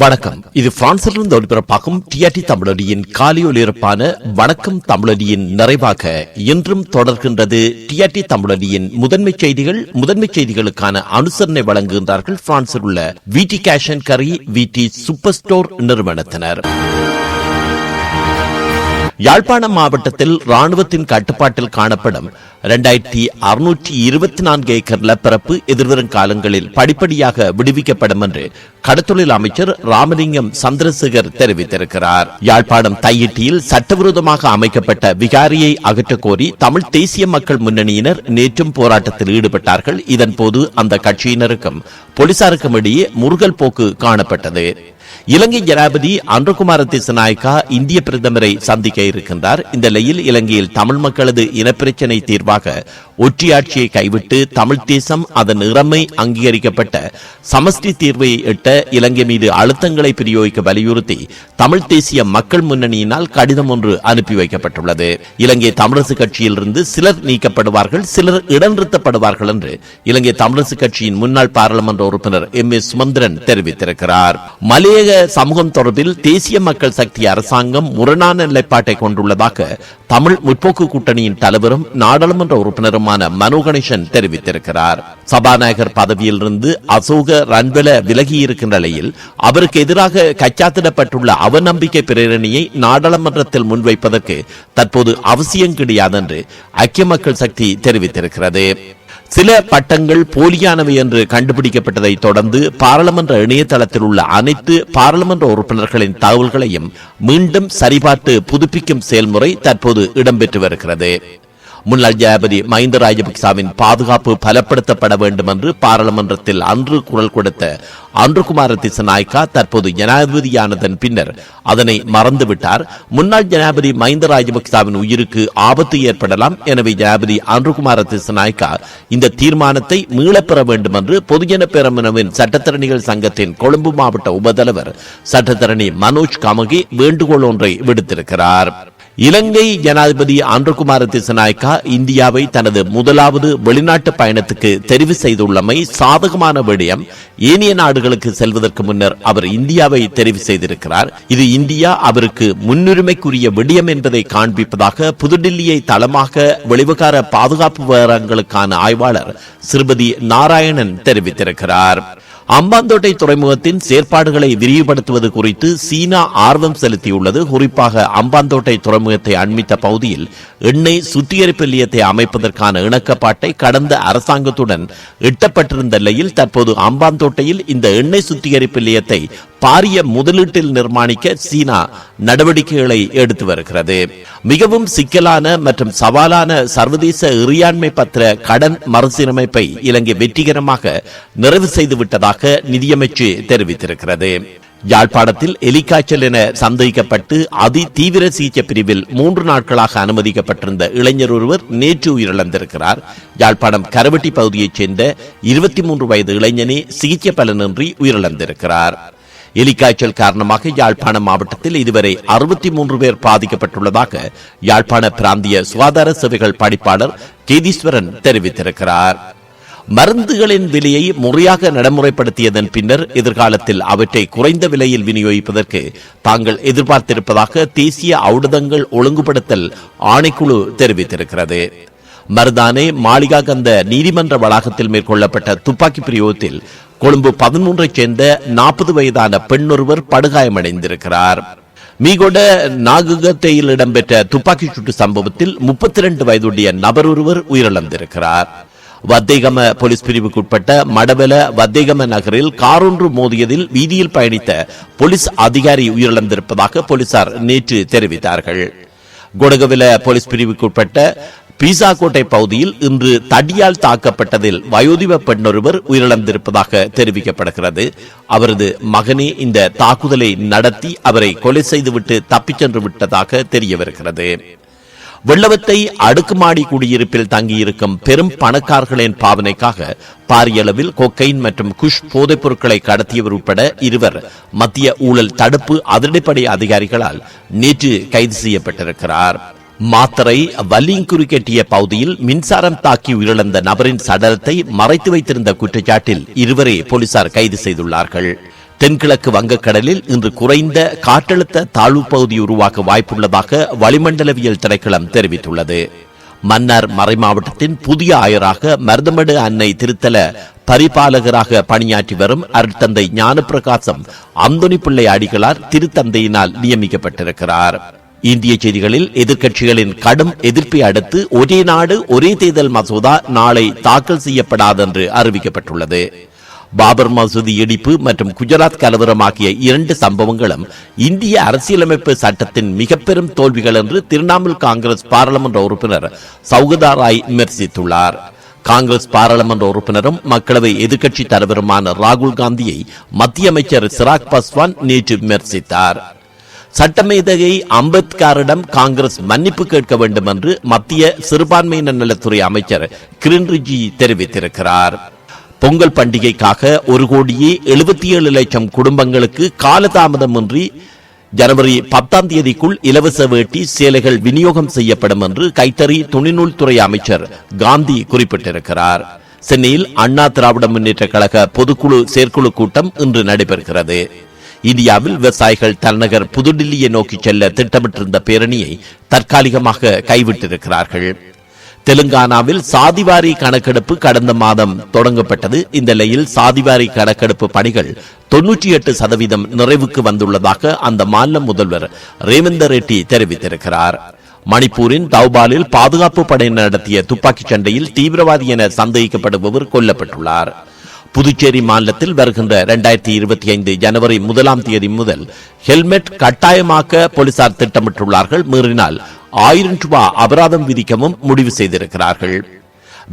வணக்கம். இது பிரான்சிலிருந்து ஒளிபரப்பாகும் டிஆர்டி தமிழொலியின் காலை ஒலிபரப்பான வணக்கம் தமிழொலியின் நிறைவாக இன்றும் தொடர்கின்றது டிஆர்டி தமிழொலியின் முதன்மை செய்திகள். முதன்மை செய்திகளுக்கான அனுசரணை வழங்குகின்றார்கள் பிரான்சில் உள்ள விடி கேஷ் அண்ட் கரி விடி சூப்பர் ஸ்டோர் நிறுவனத்தினர். யாழ்ப்பாணம் மாவட்டத்தில் ராணுவத்தின் கட்டுப்பாட்டில் காணப்படும் இரண்டாயிரத்தி அறுநூற்றி இருபத்தி நான்கு ஏக்கர் நிலப்பரப்பு எதிர்வரும் காலங்களில் படிப்படியாக விடுவிக்கப்படும் என்று கடத்தொழில் அமைச்சர் ராமலிங்கம் சந்திரசேகர் தெரிவித்திருக்கிறார். யாழ்ப்பாணம் தையிட்டியில் சட்டவிரோதமாக அமைக்கப்பட்ட விகாரியை அகற்றக் கோரி தமிழ் தேசிய மக்கள் முன்னணியினர் நேற்றும் போராட்டத்தில் ஈடுபட்டார்கள். இதன்போது அந்த கட்சியினருக்கும் போலீசாருக்கும் இடையே முருகல் போக்கு காணப்பட்டது. இலங்கை ஜனாபதி அன்றகுமார திசநாயக்கா இந்திய பிரதமரை சந்திக்க இருக்கின்றார். இந்த நிலையில் இலங்கையில் தமிழ் மக்களது இனப்பிரச்சினை தீர்வாக ஒற்றியாட்சியை கைவிட்டு தமிழ் தேசம் அதன் இறமை அங்கீகரிக்கப்பட்ட சமஷ்டி தீர்வை எட்ட இலங்கை மீது அழுத்தங்களை பிரயோகிக்க வலியுறுத்தி தமிழ் தேசிய மக்கள் முன்னணியினால் கடிதம் ஒன்று அனுப்பி வைக்கப்பட்டுள்ளது. இலங்கை தமிழரசு கட்சியிலிருந்து சிலர் நீக்கப்படுவார்கள் சிலர் இடநிறுத்தப்படுவார்கள் என்று இலங்கை தமிழரசு கட்சியின் முன்னாள் பாராளுமன்ற உறுப்பினர் எம். ஏ. சுமந்திரன் தெரிவித்திருக்கிறார். மலையக சமூகம் தொடர்பில் தேசிய மக்கள் சக்தி அரசாங்கம் முரணான நிலைப்பாட்டை கொண்டுள்ளதாக தமிழ் முற்போக்கு கூட்டணியின் தலைவரும் நாடாளுமன்ற உறுப்பினருமான மனோ கணேசன் தெரிவித்திருக்கிறார். சபாநாயகர் பதவியிலிருந்து அசோக ரன்வெல விலகி நிலையில் அவருக்கு எதிராக கச்சாத்திடப்பட்டுள்ள அவநம்பிக்கை பிரேரணியை நாடாளுமன்றத்தில் முன்வைப்பதற்கு தற்போது அவசியம் கிடையாது என்று ஐக்கிய மக்கள் சக்தி தெரிவித்திருக்கிறது. சில பட்டங்கள் போலியானவை என்று கண்டுபிடிக்கப்பட்டதை தொடர்ந்து பாராளுமன்ற இணையதளத்தில் உள்ள அனைத்து பாராளுமன்ற உறுப்பினர்களின் தகவல்களையும் மீண்டும் சரிபார்த்து புதுப்பிக்கும் செயல்முறை தற்போது இடம்பெற்று வருகிறது. முன்னாள் ஜனாதிபதி மஹிந்த ராஜபக்சாவின் பாதுகாப்பு பலப்படுத்தப்பட வேண்டும் என்று பாராளுமன்றத்தில் அன்று குரல் கொடுத்த அன்றுகுமார திசநாயக்கா தற்போது ஜனாதிபதியானதன் பின்னர் அதனை மறந்துவிட்டார். முன்னாள் ஜனாதிபதி மஹிந்த ராஜபக்சாவின் உயிருக்கு ஆபத்து ஏற்படலாம். எனவே ஜனாதிபதி அன்றுகுமார திசநாயக்கா இந்த தீர்மானத்தை மீளப்பெற வேண்டும் என்று பொதுஜன பேரமனவின் சட்டத்தரணிகள் சங்கத்தின் கொழும்பு மாவட்ட உபதலைவர் சட்டத்தரணி மனோஜ் கமகி வேண்டுகோள் ஒன்றை விடுத்திருக்கிறார். இலங்கை ஜனாதிபதி ஆந்திரகுமார திசநாயக்கா இந்தியாவை தனது முதலாவது வெளிநாட்டு பயணத்துக்கு தெரிவு செய்துள்ளமை சாதகமான விடயம். ஏனைய நாடுகளுக்கு செல்வதற்கு முன்னர் அவர் இந்தியாவை தெரிவு செய்திருக்கிறார். இது இந்தியா அவருக்கு முன்னுரிமைக்குரிய விடயம் என்பதை காண்பிப்பதாக புதுடில்லியை தளமாக வெளிவகார பாதுகாப்பு விவகாரங்களுக்கான ஆய்வாளர் சிறுபதி நாராயணன் தெரிவித்திருக்கிறார். அம்பாந்தோட்டை துறைமுகத்தின் செயற்பாடுகளை விரிவுபடுத்துவது குறித்து சீனா ஆர்வம் செலுத்தியுள்ளது. குறிப்பாக அம்பாந்தோட்டை துறைமுக துறைமுகத்தை அண்மித்த பகுதியில் எண்ணெய் சுத்திகரிப்பு நிலையத்தை அமைப்பதற்கான இணக்கப்பாட்டை கடந்த அரசாங்கத்துடன் எட்டப்பட்டிருந்த நிலையில் தற்போது அம்பாந்தோட்டையில் இந்த எண்ணெய் சுத்திகரிப்பு நிலையத்தை பாரிய முதலீட்டில் நிர்மாணிக்க சீனா நடவடிக்கைகளை எடுத்து வருகிறது. மிகவும் சிக்கலான மற்றும் சவாலான சர்வதேச இறையாண்மை பத்திர கடன் மறுசீரமைப்பை இலங்கை வெற்றிகரமாக நிறைவு செய்துவிட்டதாக நிதியமைச்சு தெரிவித்திருக்கிறது. யாழ்ப்பாணத்தில் எலிக்காய்ச்சல் என சந்தேகிக்கப்பட்டு அதி தீவிர சிகிச்சை பிரிவில் மூன்று நாட்களாக அனுமதிக்கப்பட்டிருந்த இளைஞர் ஒருவர் நேற்று உயிரிழந்திருக்கிறார். யாழ்ப்பாணம் கரவட்டி பகுதியைச் சேர்ந்த இருபத்தி மூன்று வயது இளைஞனே சிகிச்சை பலனின்றி உயிரிழந்திருக்கிறார். எலிக்காய்ச்சல் காரணமாக யாழ்ப்பாணம் மாவட்டத்தில் இதுவரை அறுபத்தி மூன்று பேர் பாதிக்கப்பட்டுள்ளதாக யாழ்ப்பாண பிராந்திய சுகாதார சேவைகள் படிப்பாளர் கேதீஸ்வரன் தெரிவித்திருக்கிறார். மருந்துகளின் விலையை முறையாக நடைமுறைப்படுத்தியதன் பின்னர் எதிர்காலத்தில் அவற்றை குறைந்த விலையில் விநியோகிப்பதற்கு தாங்கள் எதிர்பார்த்திருப்பதாக தேசிய ஔடதங்கள் ஒழுங்குபடுத்தல் ஆணைக்குழு தெரிவித்திருக்கிறது. மருதானே மாளிகா கந்த நீதிமன்ற வளாகத்தில் மேற்கொள்ளப்பட்ட துப்பாக்கி பிரயோகத்தில் கொழும்பு பதிமூன்றைச் சேர்ந்த நாற்பது வயதான பெண் ஒருவர் படுகாயமடைந்திருக்கிறார். மீகொட நாகுகத்தையில் இடம்பெற்ற துப்பாக்கி சூட்டு சம்பவத்தில் முப்பத்தி இரண்டு வயதுடைய நபர் ஒருவர் உயிரிழந்திருக்கிறார். வத்தேகம போலீஸ் பிரிவுக்குட்பட்ட மடவல வத்தேகம நகரில் காரொன்று மோதியதில் வீதியில் பயணித்த போலீஸ் அதிகாரி உயிரிழந்திருப்பதாக போலீசார் நேற்று தெரிவித்தார்கள். கொடகவில போலீஸ் பிரிவுக்குட்பட்ட பீசாக்கோட்டை பகுதியில் இன்று தடியால் தாக்கப்பட்டதில் வயோதிப பெண்ணொருவர் உயிரிழந்திருப்பதாக தெரிவிக்கப்படுகிறது. அவரது மகனே இந்த தாக்குதலை நடத்தி அவரை கொலை செய்துவிட்டு தப்பிச் சென்று விட்டதாக தெரியவிருக்கிறது வெள்ளவத்தை அடுக்குமாடி குடியிருப்பில் தங்கியிருக்கும் பெரும் பணக்காரர்களின் பாவனைக்காக பாரியளவில் கொக்கைன் மற்றும் குஷ் போதைப் பொருட்களை கடத்தியவர் உட்பட இருவர் மத்திய ஊழல் தடுப்பு அதிரடிப்படை அதிகாரிகளால் நேற்று கைது செய்யப்பட்டிருக்கிறார். மாத்தரை வல்லிங்குறிக்கட்டிய பகுதியில் மின்சாரம் தாக்கி உயிரிழந்த நபரின் சடலத்தை மறைத்து வைத்திருந்த குற்றச்சாட்டில் இருவரை போலீசார் கைது செய்துள்ளார்கள். தென்கிழக்கு வங்கக்கடலில் இன்று குறைந்த காற்றழுத்த தாழ்வு பகுதி உருவாக வாய்ப்புள்ளதாக வளிமண்டலவியல் திணைக்களம் தெரிவித்துள்ளது. மன்னார் மறைமாவட்டத்தின் புதிய ஆயராக மருதமடு அன்னை திருத்தல பரிபாலகராக பணியாற்றி வரும் அருட்தந்தை ஞானப்பிரகாசம் அந்தோனி பிள்ளை அடிகளார் திருத்தந்தையினால் நியமிக்கப்பட்டிருக்கிறார். இந்திய செய்திகளில் எதிர்க்கட்சிகளின் கடும் எதிர்ப்பை அடுத்து ஒரே நாடு ஒரே தேர்தல் மசோதா நாளை தாக்கல் செய்யப்படாதென்று அறிவிக்கப்பட்டுள்ளது. பாபர் மசூதி இடிப்பு மற்றும் குஜராத் கலவரம் ஆகிய இரண்டு சம்பவங்களும் இந்திய அரசியலமைப்பு சட்டத்தின் மிக பெரும் தோல்விகள் என்று திரிணாமுல் காங்கிரஸ் பாராளுமன்ற உறுப்பினர் சௌகதா ராய் விமர்சித்துள்ளார். காங்கிரஸ் பாராளுமன்ற உறுப்பினரும் மக்களவை எதிர்க்கட்சி தலைவருமான ராகுல் காந்தியை மத்திய அமைச்சர் சிராக் பாஸ்வான் நேற்று விமர்சித்தார். சட்டமேதையை அம்பேத்கரிடம் காங்கிரஸ் மன்னிப்பு கேட்க வேண்டும் என்று மத்திய சிறுபான்மையினர் நலத்துறை அமைச்சர் கிரண் ரிஜி தெரிவித்திருக்கிறார். பொங்கல் பண்டிகைக்காக ஒரு கோடியே எழுபத்தி ஏழு லட்சம் குடும்பங்களுக்கு காலதாமதமின்றி ஜனவரி பத்தாம் தேதிக்குள் இலவச வேட்டி சேலைகள் விநியோகம் செய்யப்படும் என்று கைத்தறி துணிநூல் துறை அமைச்சர் காந்தி குறிப்பிட்டிருக்கிறார். சென்னையில் அண்ணா திராவிட முன்னேற்ற கழக பொதுக்குழு செயற்குழு கூட்டம் இன்று நடைபெறுகிறது. இந்தியாவில் விவசாயிகள் தலைநகர் புதுடில்லியை நோக்கி செல்ல திட்டமிட்டிருந்த பேரணியை தற்காலிகமாக கைவிட்டிருக்கிறார்கள். தெலுங்கானாவில் சாதிவாரி கணக்கெடுப்பு கடந்த மாதம் தொடங்கப்பட்டது. இந்த நிலையில் சாதிவாரி கணக்கெடுப்பு பணிகள் தொன்னூற்றி எட்டு சதவீதம் நிறைவுக்கு வந்துள்ளதாக அந்த மாநில முதல்வர் ரேவந்த ரெட்டி தெரிவித்திருக்கிறார். மணிப்பூரின் தௌபாலில் பாதுகாப்பு படையினர் நடத்திய துப்பாக்கிச் சண்டையில் தீவிரவாதி என சந்தேகிக்கப்படுபவர் கொல்லப்பட்டுள்ளார். புதுச்சேரி மாநிலத்தில் வருகின்ற இரண்டாயிரத்தி இருபத்தி ஐந்து ஜனவரி முதலாம் தேதி முதல் ஹெல்மெட் கட்டாயமாக்க போலீசார் திட்டமிட்டுள்ளார்கள். மீறினால் ஆயிரம் ரூபாய் அபராதம் விதிக்கவும் முடிவு செய்திருக்கிறார்கள்.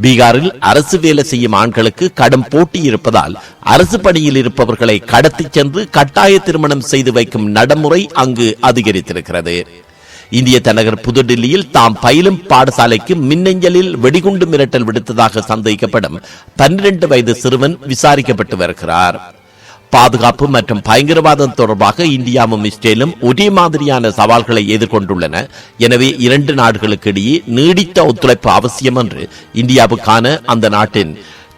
பீகாரில் அரசு வேலை செய்யும் ஆண்களுக்கு கடும் போட்டி இருப்பதால் அரசு பணியில் இருப்பவர்களை கடத்திச் சென்று கட்டாய திருமணம் செய்து வைக்கும் நடைமுறை அங்கு அதிகரித்திருக்கிறது. இந்திய தலைநகர் புதுடில்லியில் தாம் பயிலும் பாடசாலைக்கு மின்னஞ்சலில் வெடிகுண்டு மிரட்டல் விடுத்ததாக சந்தேகிக்கப்படும் பன்னிரண்டு வயது சிறுவன் விசாரிக்கப்பட்டு வருகிறார். பாதுகாப்பு மற்றும் பயங்கரவாதம் தொடர்பாக இந்தியாவும் இஸ்ரேலும் ஒரே மாதிரியான சவால்களை எதிர்கொண்டுள்ளன. எனவே இரண்டு நாடுகளுக்கு இடையே நீடித்த ஒத்துழைப்பு அவசியம் என்று இந்தியாவுக்கான அந்த நாட்டின்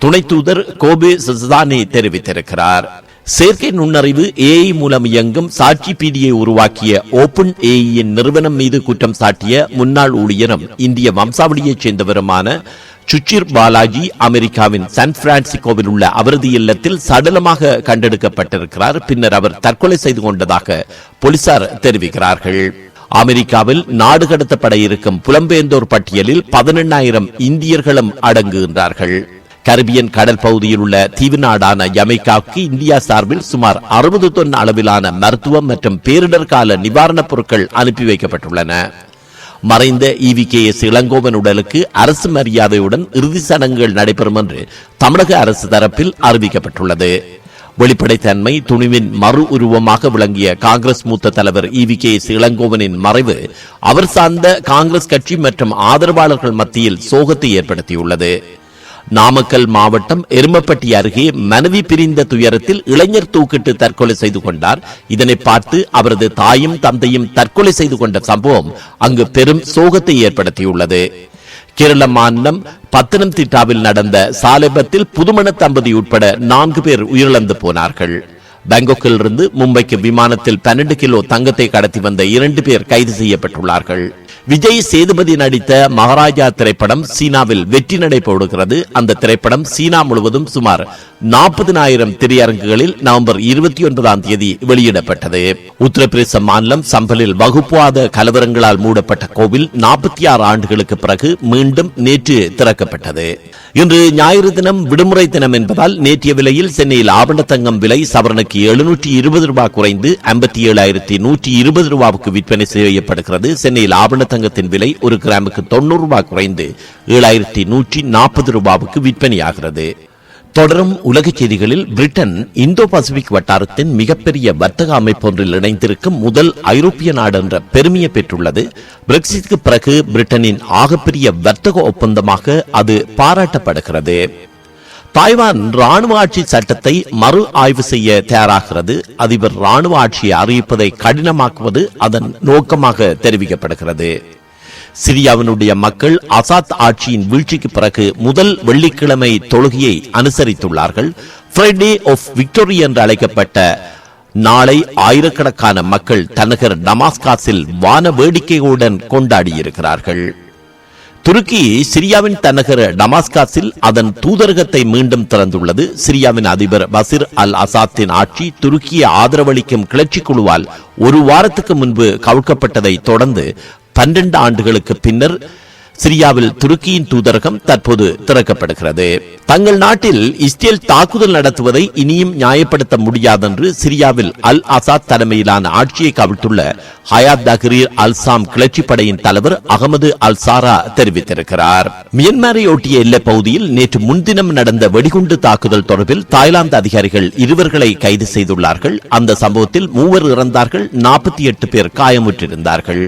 துணை தூதர் கோபி சசானி தெரிவித்திருக்கிறார். செயற்கை நுண்ணறிவு ஏஐ மூலம் இயங்கும் சாட்சி பீடியை உருவாக்கிய ஓபன் ஏஐயின் நிறுவனம் மீது குற்றம் சாட்டிய முன்னாள் ஊழியரும் இந்திய வம்சாவளியைச் சேர்ந்தவருமான சுச்சிர் பாலாஜி அமெரிக்காவின் சான் பிரான்சிகோவில் உள்ள அவரது இல்லத்தில் சடலமாக கண்டெடுக்கப்பட்டிருக்கிறார். பின்னர் அவர் தற்கொலை செய்து கொண்டதாக போலீசார் தெரிவிக்கிறார்கள். அமெரிக்காவில் நாடு கடத்தப்பட இருக்கும் புலம்பெயர்ந்தோர் பட்டியலில் பதினெண்ணாயிரம் இந்தியர்களும் அடங்குகின்றார்கள். கரிபியன் கடல் பகுதியில் உள்ள தீவு நாடான ஜமைக்காவுக்கு இந்தியா சார்பில் சுமார் அறுபது தொன் அளவிலான மருத்துவம் மற்றும் பேரிடர் கால நிவாரணப் பொருட்கள் அனுப்பி வைக்கப்பட்டுள்ளன. மறைந்த இவி கே எஸ் இளங்கோவன் உடலுக்கு அரசு மரியாதையுடன் இறுதி சடங்குகள் நடைபெறும் என்று தமிழக அரசு தரப்பில் அறிவிக்கப்பட்டுள்ளது. வெளிப்படைத்தன்மை துணிவின் மறு உருவமாக விளங்கிய காங்கிரஸ் மூத்த தலைவர் இவி கே எஸ் இளங்கோவனின் மறைவு அவர் சார்ந்த காங்கிரஸ் கட்சி மற்றும் ஆதரவாளர்கள் மத்தியில் சோகத்தை ஏற்படுத்தியுள்ளது. நாமக்கல் மாவட்டம் எருமப்பட்டி அருகே மனைவி பிரிந்த துயரத்தில் இளைஞர் தூக்கிட்டு தற்கொலை செய்து கொண்டார். இதனை பார்த்து அவரது தாயும் தந்தையும் தற்கொலை செய்து கொண்ட சம்பவம் அங்கு பெரும் சோகத்தை ஏற்படுத்தியுள்ளது. கேரள மாநிலம் பத்தனம் திட்டாவில் நடந்த சாலைபத்தில் புதுமண தம்பதி உட்பட நான்கு பேர் உயிரிழந்து போனார்கள். பாங்காக்கில் இருந்து மும்பைக்கு விமானத்தில் பன்னெண்டு கிலோ தங்கத்தை கடத்தி வந்த இரண்டு பேர் கைது செய்யப்பட்டுள்ளார்கள். விஜய் சேதுபதி நடித்த மகாராஜா திரைப்படம் சீனாவில் வெற்றி நடை போடுகிறது. அந்த திரைப்படம் சீனா முழுவதும் சுமார் நாற்பதினாயிரம் திரையரங்குகளில் நவம்பர் இருபத்தி ஒன்பதாம் தேதி வெளியிடப்பட்டது. உத்தரப்பிரதேச மாநிலம் சம்பலில் வகுப்புவாத கலவரங்களால் மூடப்பட்ட கோவில் நாற்பத்தி ஆறு ஆண்டுகளுக்கு பிறகு மீண்டும் நேற்று திறக்கப்பட்டது. இன்று ஞாயிறு தினம் விடுமுறை தினம் என்பதால் நேற்றைய விலையில் சென்னையில் ஆபண விலை சவரனுக்கு எழுநூற்றி இருபது ரூபாய் குறைந்து ஐம்பத்தி ஏழாயிரத்தி நூற்றி இருபது ரூபாவுக்கு விற்பனை செய்யப்படுகிறது. சென்னையில் ஆபணத்தங்கத்தின் விலை ஒரு கிராமுக்கு தொண்ணூறு ரூபாய் குறைந்து ஏழாயிரத்தி நூற்றி நாற்பது ரூபாவுக்கு விற்பனையாகிறது. தொடரும் உலக செய்திகளில் பிரிட்டன் இந்தோ பசிபிக் வட்டாரத்தின் மிகப்பெரிய வர்த்தக அமைப்பொன்றில் இணைந்திருக்கும் முதல் ஐரோப்பிய நாடு என்ற பெருமையை பெற்றுள்ளது. பிரெக்சிற்கு பிறகு பிரிட்டனின் ஆகப்பெரிய வர்த்தக ஒப்பந்தமாக அது பாராட்டப்படுகிறது. தாய்வான் ராணுவ ஆட்சி சட்டத்தை மறு ஆய்வு செய்ய தயாராகிறது. அதிபர் ராணுவ ஆட்சியை அறிவிப்பதை கடினமாக்குவது அதன் நோக்கமாக தெரிவிக்கப்படுகிறது. சிரியாவினுடைய மக்கள் அசாத் ஆட்சியின் வீழ்ச்சிக்கு பிறகு முதல் வெள்ளிக்கிழமை தொழுகையை அனுசரித்துள்ளார்கள். ஃப்ரைடே ஆஃப் விக்டோரி என்று அழைக்கப்பட்ட நாளை ஆயிரக்கணக்கான மக்கள் தனகர் டமாஸ்காஸில் வான வேடிக்கையுடன் கொண்டாடியிருக்கிறார்கள். துருக்கி சிரியாவின் தலைநகர் டமாஸ்காஸில் அதன் தூதரகத்தை மீண்டும் திறந்துள்ளது. சிரியாவின் அதிபர் பசிர் அல் அசாத்தின் ஆட்சி துருக்கிய ஆதரவளிக்கும் கிளர்ச்சி குழுவால் ஒரு வாரத்துக்கு முன்பு கவிழ்க்கப்பட்டதை தொடர்ந்து பன்னிரண்டு ஆண்டுகளுக்கு பின்னர் சிரியாவில் துருக்கியின் தூதரகம் தற்போது திறக்கப்படுகிறது. தங்கள் நாட்டில் இஸ்ரேல் தாக்குதல் நடத்துவதை இனியும் நியாயப்படுத்த முடியாதென்று சிரியாவில் அல் அசாத் தலைமையிலான ஆட்சியை கவிழ்த்துள்ள ஹயாத் தஹ்ரீர் அல் சாம் கிளர்ச்சி படையின் தலைவர் அகமது அல் சாரா தெரிவித்திருக்கிறார். மியன்மாரை ஒட்டிய எல்லை பகுதியில் நேற்று முன்தினம் நடந்த வெடிகுண்டு தாக்குதல் தொடர்பில் தாய்லாந்து அதிகாரிகள் இருவர்களை கைது செய்துள்ளார்கள். அந்த சம்பவத்தில் மூவர் இறந்தார்கள். நாற்பத்தி எட்டு பேர் காயமுற்றிருந்தார்கள்.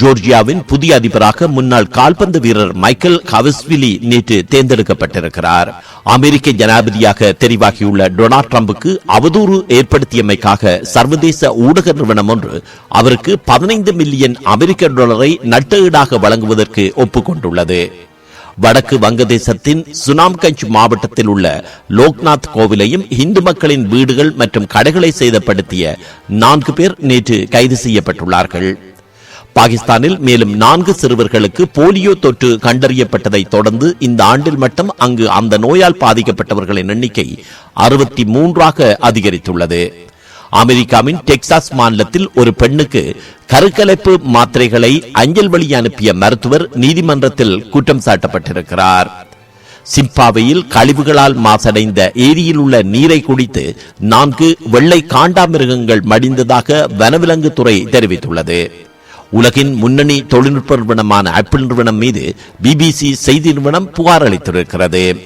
ஜோர்ஜியாவின் புதிய அதிபராக முன்னாள் கால்பந்து வீரர் மைக்கேல் கவஸ்விலி நேற்று தேர்ந்தெடுக்கப்பட்டிருக்கிறார். அமெரிக்க ஜனாதிபதியாக தெரிவாகியுள்ள டொனால்ட் ட்ரம்புக்கு அவதூறு ஏற்படுத்தியமைக்காக சர்வதேச ஊடக நிறுவனம் ஒன்று அவருக்கு பதினைந்து மில்லியன் அமெரிக்க டாலரை நட்டஈடாக வழங்குவதற்கு ஒப்புக்கொண்டுள்ளது. வடக்கு வங்கதேசத்தின் சுனாம்கஞ்ச் மாவட்டத்தில் உள்ள லோக்நாத் கோவிலையும் இந்து மக்களின் வீடுகள் மற்றும் கடைகளை சேதப்படுத்திய நான்கு பேர் நேற்று கைது செய்யப்பட்டுள்ளார்கள். பாகிஸ்தானில் மேலும் நான்கு சிறுவர்களுக்கு போலியோ தொற்று கண்டறியப்பட்டதை தொடர்ந்து இந்த ஆண்டில் மட்டும் அங்கு அந்த நோயால் பாதிக்கப்பட்டவர்களின் எண்ணிக்கை அறுபத்தி மூன்றாக அதிகரித்துள்ளது. அமெரிக்காவின் டெக்சாஸ் மாநிலத்தில் ஒரு பெண்ணுக்கு கருக்கலைப்பு மாத்திரைகளை அஞ்சல் வழி அனுப்பிய மருத்துவர் நீதிமன்றத்தில் குற்றம் சாட்டப்பட்டிருக்கிறார். சிம்பாவையில் கழிவுகளால் மாசடைந்த ஏரியில் உள்ள நீரை குடித்து நான்கு வெள்ளை காண்டாமிருகங்கள் மடிந்ததாக வனவிலங்கு துறை தெரிவித்துள்ளது. உலகின் முன்னணி தொழில்நுட்ப நிறுவனமான ஆப்பிள் நிறுவனம் மீது பிபிசி செய்தி நிறுவனம் புகார் அளித்திருக்கிறது.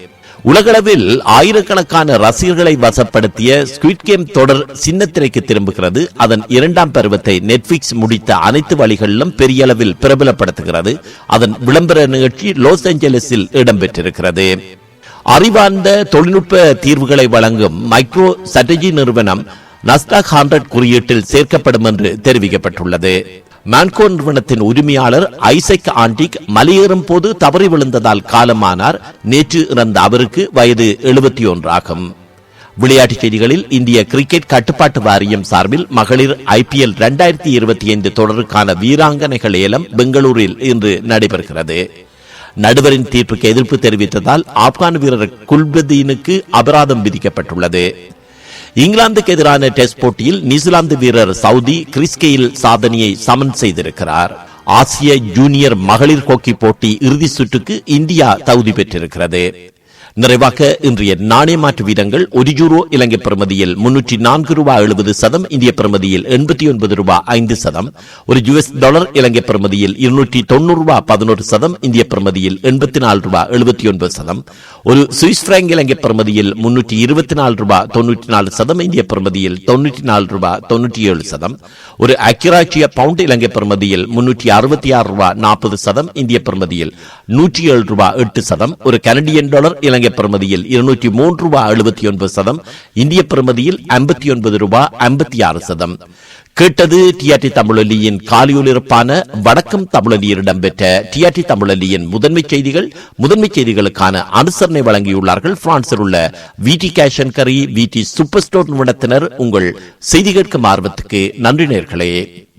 உலகளவில் ஆயிரக்கணக்கான ரசிகர்களை வசப்படுத்திய ஸ்குவிட் கேம் தொடர் சின்னத்திரைக்கு திரும்புகிறது. அதன் இரண்டாம் பருவத்தை நெட்ஃபிக்ஸ் முடித்த அனைத்து வழிகளிலும் பெரிய அளவில் பிரபலப்படுத்துகிறது. அதன் விளம்பர நிகழ்ச்சி லாஸ் ஏஞ்சலிஸில் இடம்பெற்றிருக்கிறது. அறிவார்ந்த தொழில்நுட்ப தீர்வுகளை வழங்கும் மைக்ரோ ஸ்ட்ராட்டஜி நிறுவனம் நஸ்டாக் ஹண்ட்ரட் குறியீட்டில் சேர்க்கப்படும் என்று தெரிவிக்கப்பட்டுள்ளது. மான்கோ நிறுவனத்தின் உரிமையாளர் ஐசக் ஆண்டிக் மலையேறும் போது தவறி விழுந்ததால் காலமானார். நேற்று இறந்த அவருக்கு வயது எழுபத்தி ஒன்றாகும் விளையாட்டுச் செய்திகளில் இந்திய கிரிக்கெட் கட்டுப்பாட்டு வாரியம் சார்பில் மகளிர் ஐபிஎல் இரண்டாயிரத்தி இருபத்தி ஐந்து தொடருக்கான வீராங்கனைகள் ஏலம் பெங்களூரில் இன்று நடைபெறுகிறது. நடுவரின் தீர்ப்புக்கு எதிர்ப்பு தெரிவித்ததால் ஆப்கான் வீரர் குல்பதீனுக்கு அபராதம் விதிக்கப்பட்டுள்ளது. இங்கிலாந்துக்கு எதிரான டெஸ்ட் போட்டியில் நியூசிலாந்து வீரர் சவுதி கிறிஸ்கெயில் சாதனையை சமன் செய்திருக்கிறார். ஆசிய ஜூனியர் மகளிர் ஹாக்கி போட்டி இறுதி சுற்றுக்கு இந்தியா தகுதி பெற்றிருக்கிறது. நிறைவாக இன்றைய நாணய மாற்று வீதங்கள் ஒரு யூரோ இலங்கை பிரமதியில் முன்னூற்றி நான்கு ரூபாய் எழுபது சதம் இந்திய பிரமதியில் எண்பத்தி ஒன்பது ரூபாய் ஐந்து சதம் ஒரு யுஎஸ் டாலர் இலங்கை பிரமதியில் இருநூற்றி தொண்ணூறு ரூபாய் பதினோரு சதம் இந்திய பிரமதியில் எண்பத்தி நாலு ரூபாய் எழுபத்தி ஒன்பது சதம் ஒரு சுவிஸ் பிராங்க் இலங்கை பிரமதியில் முன்னூற்றி இருபத்தி நாலு ரூபாய் தொன்னூற்றி நாலு சதம் இந்திய பிரமதியில் தொன்னூற்றி நாலு ரூபாய் தொன்னூற்றி ஏழு சதம் ஒரு அக்கிராட்சிய பவுண்ட் இலங்கை பிரமதியில் முன்னூற்றி அறுபத்தி ஆறு ரூபாய் நாற்பது சதம் இந்திய பிரமதியில் நூற்றி ஏழு ரூபாய் எட்டு சதம் ஒரு கனடியன் டாலர் இலங்கை பிரமதியில் இருநூற்றி மூன்று ரூபாய் எழுபத்தி ஒன்பது சதம் இந்திய பிரமதியில் ஐம்பத்தி ஒன்பது ரூபாய் ஐம்பத்தி ஆறு சதம். கேட்டது டிஆர்டி தமிழொலியின் காலியொலிருப்பான வடக்கம் தமிழொலியில் இடம்பெற்ற டிஆர்டி தமிழொலியின் முதன்மை செய்திகள் முதன்மை செய்திகளுக்கான அனுசரணை வழங்கியுள்ளார்கள். பிரான்சில் உள்ள விடி அண்ட் கரி விடி சூப்பர் ஸ்டோர் நிறுவனத்தினர் உங்கள் செய்தி கேட்கும் ஆர்வத்துக்கு நன்றி நேர்களே.